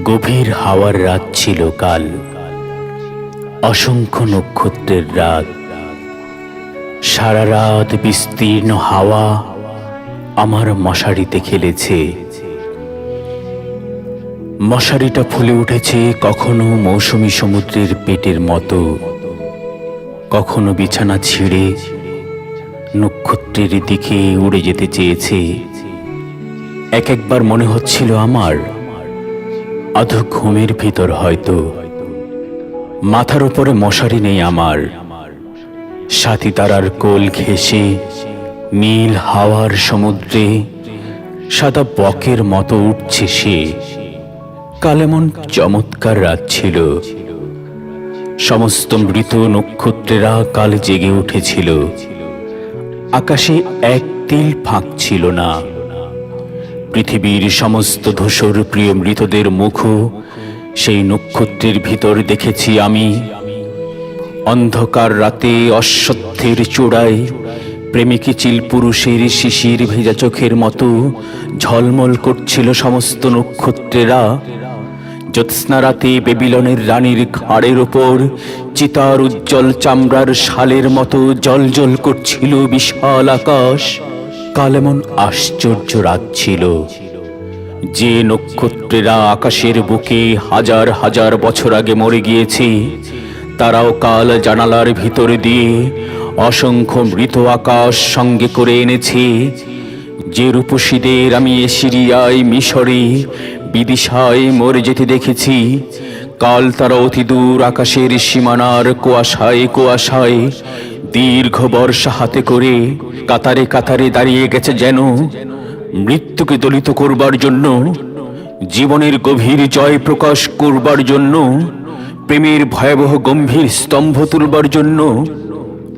গভীর হাওয়ার রাত ছিল কাল। অসংখ্য নক্ষত্রের রাত। সারা রাত বিস্তীর্ণ হাওয়া আমার মশারিতে খেলেছে। মশারিটা ফুলে উঠেছে কখনো মৌসুমি সমুদ্রের পেটের মতো, কখনো বিছানা ছিঁড়ে নক্ষত্রের দিকে উড়ে যেতে চেয়েছে। এক একবার মনে হচ্ছিল আমার আধ ঘুমের ভিতর হয়তো। মাথার উপরে মশারি নেই আমার। সাথী তারার কোল ঘেঁষে নীল হাওয়ার সমুদ্রে সাদা বকের মতো উঠছে সে। কালেমন চমৎকার রাত ছিল। সমস্ত মৃত নক্ষত্রেরা কাল জেগে উঠেছিল। আকাশে এক তিল ফাঁক ছিল না। পৃথিবীর সমস্ত ধূসর প্রিয় মৃতদের মুখও সেই নক্ষত্রের ভিতর দেখেছি আমি। অন্ধকার রাতে অশ্বত্থের চূড়ায় প্রেমিকী চিল পুরুষের শিশির ভেজা চোখের মতো ঝলমল করছিল সমস্ত নক্ষত্রেরা। জ্যোৎস্না রাতে বেবিলনের রানীর ঘাড়ের ওপর চিতার উজ্জ্বল চামড়ার শালের মতো জলজল করছিল বিশাল আকাশ। কাল এমন আশ্চর্য রাত ছিল যে নক্ষত্রেরা আকাশের বুকে হাজার হাজার বছর আগে মরে গিয়েছে, তারাও কাল জানালার ভিতর দিয়ে অসংখ্য মৃত আকাশ সঙ্গে করে এনেছে, যে রূপসীদের আমি সিরিয়ায়, মিশরে, বিদিশায় মরে যেতে দেখেছি। কাল তারা অতি দূর আকাশের সীমানার কুয়াশায় কুয়াশায় দীর্ঘ বর্ষা হাতে করে কাতারে কাতারে দাঁড়িয়ে গেছে যেন। মৃত্যুকে দলিত করবার জন্য, জীবনের গভীর জয় প্রকাশ করবার জন্য, প্রেমের ভয়াবহ গম্ভীর স্তম্ভ তুলবার জন্য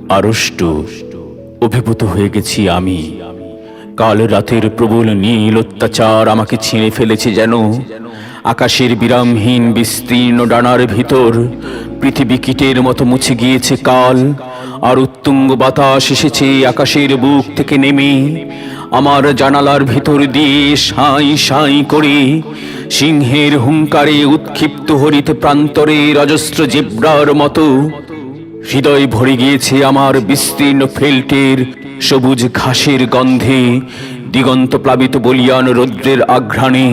আড়ষ্ট, অভিভূত হয়ে গেছি আমি। কাল রাতের প্রবল নীল অত্যাচার আমাকে ছিঁড়ে ফেলেছে যেন। আকাশের বিরামহীন বিস্তীর্ণ ডানার ভিতর পৃথিবী কীটের মতো মুছে গিয়েছে কাল। আর উত্তুঙ্গ বাতাস এসেছে আকাশের বুক থেকে নেমে। আমার জানালার ভিতর দিয়ে সাঁই সাঁই করে সিংহের হুঙ্কারে উৎক্ষিপ্ত হরিত প্রান্তরের অজস্র জেব্রার মতো। হৃদয় ভরে গিয়েছে আমার বিস্তীর্ণ ফেল্টের সবুজ ঘাসের গন্ধে। দিগন্ত প্লাবিত বলিয়ান রৌদ্রের আঘ্রাণে,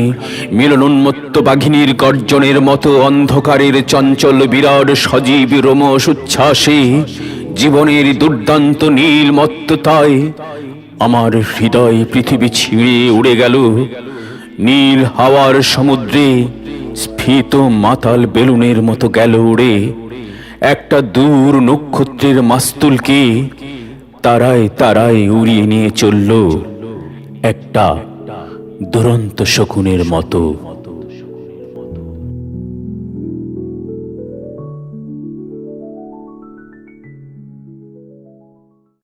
মিলনোন্মত্ত বাঘিনীর গর্জনের মতো অন্ধকারের চঞ্চল বিরাট সজীব রোমস উচ্ছ্বাসে। জীবনের দুর্দান্ত নীল মত্ততায় আমার হৃদয় পৃথিবী ছিঁড়ে উড়ে গেল। নীল হাওয়ার সমুদ্রে স্ফীত মাতাল বেলুনের মতো গেল উড়ে। একটা দূর নক্ষত্রের মাস্তুলকে তারায় তারায় উড়িয়ে নিয়ে চলল। একটা দুরন্ত শকুনের মতো